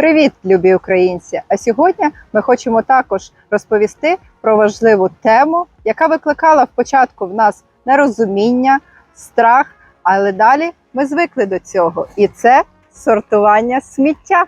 Привіт, любі українці! А сьогодні ми хочемо також розповісти про важливу тему, яка викликала в початку в нас нерозуміння, страх, але далі ми звикли до цього, і це сортування сміття.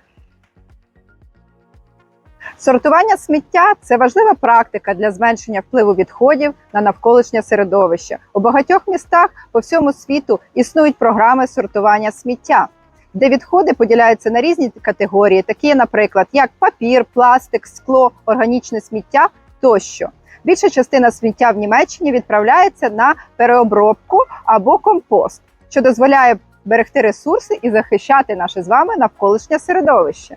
Сортування сміття це важлива практика для зменшення впливу відходів на навколишнє середовище. У багатьох містах по всьому світу існують програми сортування сміття, де відходи поділяються на різні категорії, такі, наприклад, як папір, пластик, скло, органічне сміття тощо. Більша частина сміття в Німеччині відправляється на переобробку або компост, що дозволяє берегти ресурси і захищати наше з вами навколишнє середовище.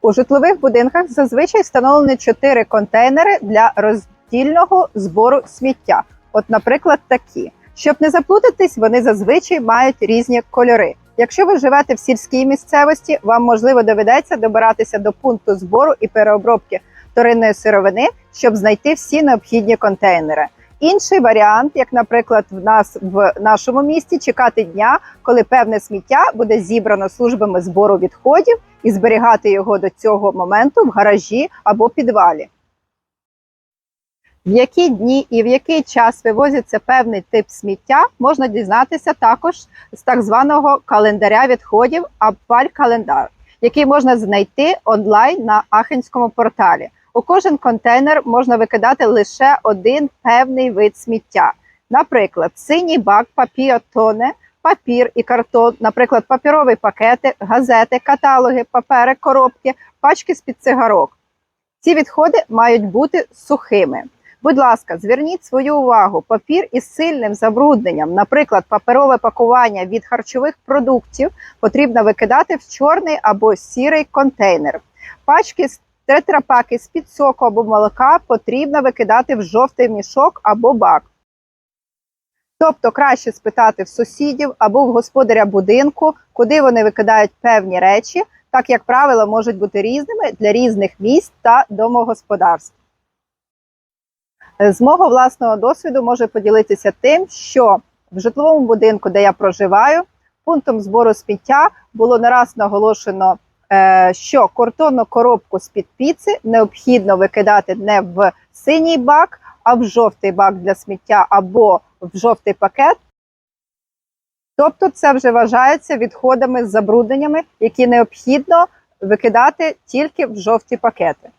У житлових будинках зазвичай встановлені чотири контейнери для роздільного збору сміття. От, наприклад, такі. Щоб не заплутатись, вони зазвичай мають різні кольори. Якщо ви живете в сільській місцевості, вам можливо доведеться добиратися до пункту збору і переобробки вторинної сировини, щоб знайти всі необхідні контейнери. Інший варіант, як, наприклад, в нас в нашому місті, чекати дня, коли певне сміття буде зібрано службами збору відходів і зберігати його до цього моменту в гаражі або підвалі. В які дні і в який час вивозиться певний тип сміття, можна дізнатися також з так званого календаря відходів Абфаль-календар, який можна знайти онлайн на Ахенському порталі. У кожен контейнер можна викидати лише один певний вид сміття. Наприклад, синій бак папіотоне, папір і картон, наприклад, папірові пакети, газети, каталоги, папери, коробки, пачки з-під цигарок. Ці відходи мають бути сухими. Будь ласка, зверніть свою увагу, папір із сильним забрудненням, наприклад, паперове пакування від харчових продуктів, потрібно викидати в чорний або сірий контейнер. Пачки з тетрапаки з під соку або молока потрібно викидати в жовтий мішок або бак. Тобто краще спитати в сусідів або в господаря будинку, куди вони викидають певні речі, так як правила можуть бути різними для різних місць та домогосподарств. З мого власного досвіду можу поділитися тим, що в житловому будинку, де я проживаю, пунктом збору сміття було не раз наголошено, е, що картонну коробку з-під піци необхідно викидати не в синій бак, а в жовтий бак для сміття або в жовтий пакет. Тобто це вже вважається відходами з забрудненнями, які необхідно викидати тільки в жовті пакети.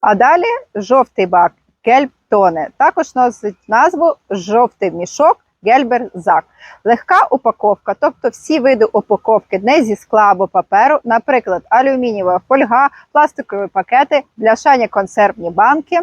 А далі жовтий бак гельптоне також носить назву жовтий мішок гельберзак. Легка упаковка, тобто всі види упаковки не зі скла або паперу, наприклад, алюмінієва фольга, пластикові пакети, бляшані консервні банки,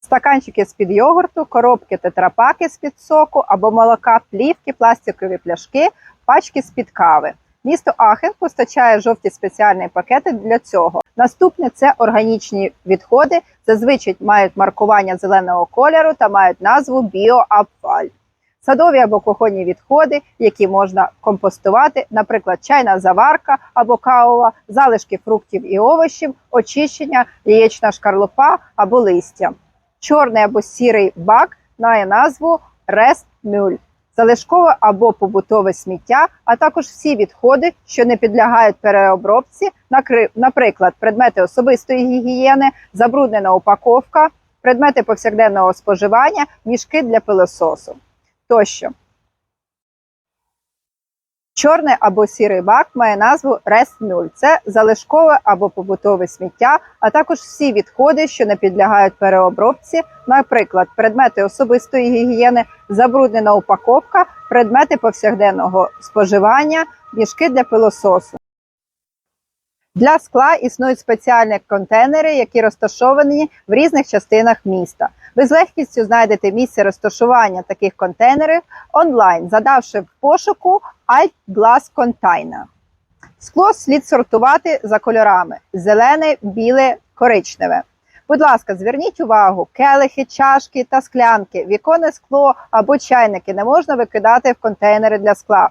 стаканчики з-під йогурту, коробки тетрапаки з-під соку або молока, плівки, пластикові пляшки, пачки з-під кави. Місто Ахен постачає жовті спеціальні пакети для цього. Наступне це органічні відходи, зазвичай мають маркування зеленого кольору та мають назву біоапфаль. Садові або кухонні відходи, які можна компостувати, наприклад, чайна заварка або кавова, залишки фруктів і овочів, очищення, яєчна шкарлупа або листя. Чорний або сірий бак має назву рестмюль залишкове або побутове сміття, а також всі відходи, що не підлягають переобробці, наприклад, предмети особистої гігієни, забруднена упаковка, предмети повсякденного споживання, мішки для пилососу тощо. Чорний або сірий бак має назву Рест-0. Це залишкове або побутове сміття, а також всі відходи, що не підлягають переобробці, наприклад, предмети особистої гігієни, забруднена упаковка, предмети повсякденного споживання, мішки для пилососу. Для скла існують спеціальні контейнери, які розташовані в різних частинах міста. Ви з легкістю знайдете місце розташування таких контейнерів онлайн, задавши в пошуку Alt Glass Container. Скло слід сортувати за кольорами: зелене, біле, коричневе. Будь ласка, зверніть увагу, келихи, чашки та склянки, віконне скло або чайники не можна викидати в контейнери для скла.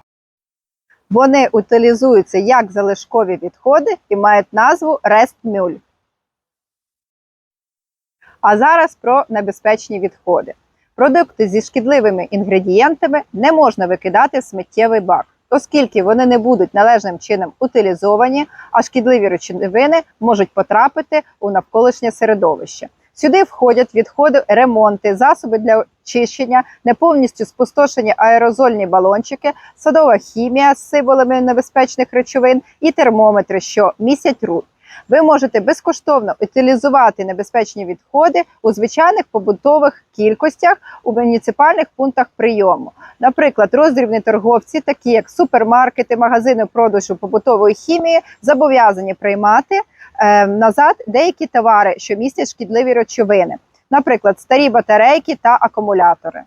Вони утилізуються як залишкові відходи і мають назву Restmüll. А зараз про небезпечні відходи. Продукти зі шкідливими інгредієнтами не можна викидати в сміттєвий бак, оскільки вони не будуть належним чином утилізовані, а шкідливі речовини можуть потрапити у навколишнє середовище. Сюди входять відходи, ремонти, засоби для очищення, не повністю спустошені аерозольні балончики, садова хімія з символами небезпечних речовин і термометри, що містять ртуть. Ви можете безкоштовно утилізувати небезпечні відходи у звичайних побутових кількостях у муніципальних пунктах прийому. Наприклад, роздрібні торговці, такі як супермаркети, магазини продажу побутової хімії, зобов'язані приймати е, назад деякі товари, що містять шкідливі речовини, наприклад, старі батарейки та акумулятори.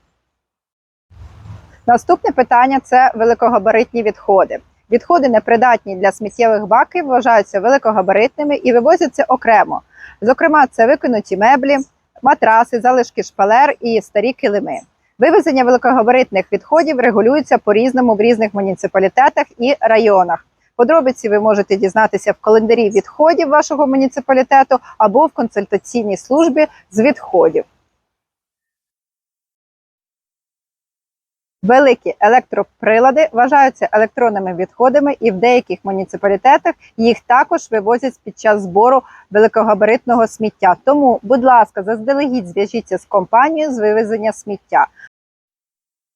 Наступне питання це великогабаритні відходи. Відходи непридатні для сміттєвих баків вважаються великогабаритними і вивозяться окремо. Зокрема, це викинуті меблі, матраси, залишки шпалер і старі килими. Вивезення великогабаритних відходів регулюється по-різному в різних муніципалітетах і районах. Подробиці ви можете дізнатися в календарі відходів вашого муніципалітету або в консультаційній службі з відходів. Великі електроприлади вважаються електронними відходами, і в деяких муніципалітетах їх також вивозять під час збору великогабаритного сміття. Тому, будь ласка, заздалегідь зв'яжіться з компанією з вивезення сміття.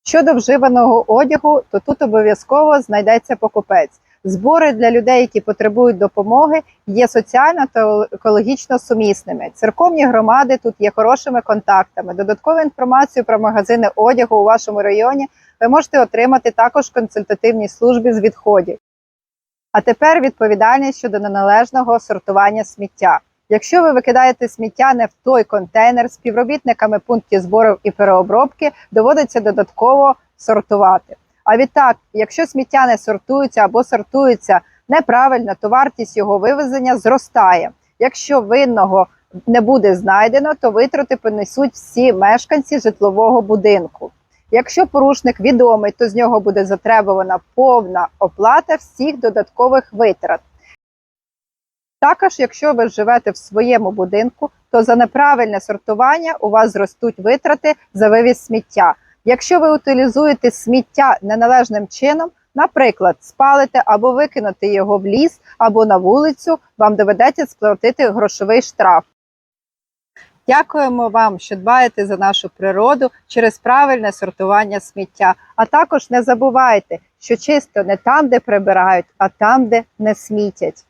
Щодо вживаного одягу, то тут обов'язково знайдеться покупець. Збори для людей, які потребують допомоги, є соціально та екологічно сумісними. Церковні громади тут є хорошими контактами. Додаткову інформацію про магазини одягу у вашому районі ви можете отримати також в консультативній службі з відходів. А тепер відповідальність щодо неналежного сортування сміття. Якщо ви викидаєте сміття не в той контейнер, співробітниками пунктів збору і переобробки доводиться додатково сортувати. А відтак, якщо сміття не сортується або сортується неправильно, то вартість його вивезення зростає. Якщо винного не буде знайдено, то витрати понесуть всі мешканці житлового будинку. Якщо порушник відомий, то з нього буде затребувана повна оплата всіх додаткових витрат. Також, якщо ви живете в своєму будинку, то за неправильне сортування у вас зростуть витрати за вивіз сміття. Якщо ви утилізуєте сміття неналежним чином, наприклад, спалите або викинете його в ліс або на вулицю, вам доведеться сплатити грошовий штраф. Дякуємо вам, що дбаєте за нашу природу через правильне сортування сміття. А також не забувайте, що чисто не там, де прибирають, а там, де не смітять.